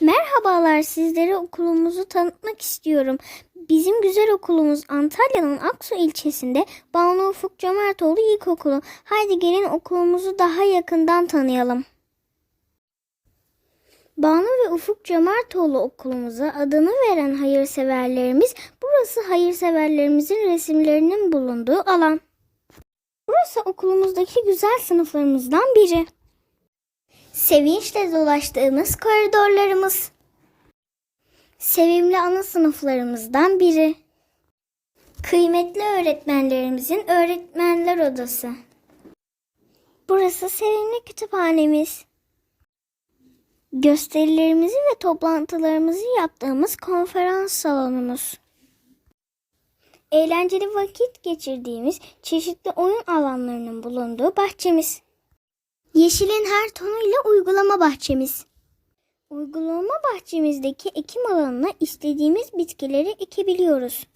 Merhabalar, sizlere okulumuzu tanıtmak istiyorum. Bizim güzel okulumuz Antalya'nın Aksu ilçesinde Banu Ufuk Cömertoğlu İlkokulu. Haydi gelin okulumuzu daha yakından tanıyalım. Banu ve Ufuk Cömertoğlu okulumuza adını veren hayırseverlerimiz, burası hayırseverlerimizin resimlerinin bulunduğu alan. Burası okulumuzdaki güzel sınıflarımızdan biri. Sevinçle dolaştığımız koridorlarımız. Sevimli ana sınıflarımızdan biri. Kıymetli öğretmenlerimizin öğretmenler odası. Burası sevimli kütüphanemiz. Gösterilerimizi ve toplantılarımızı yaptığımız konferans salonumuz. Eğlenceli vakit geçirdiğimiz çeşitli oyun alanlarının bulunduğu bahçemiz. Yeşilin her tonuyla uygulama bahçemiz. Uygulama bahçemizdeki ekim alanına istediğimiz bitkileri ekebiliyoruz.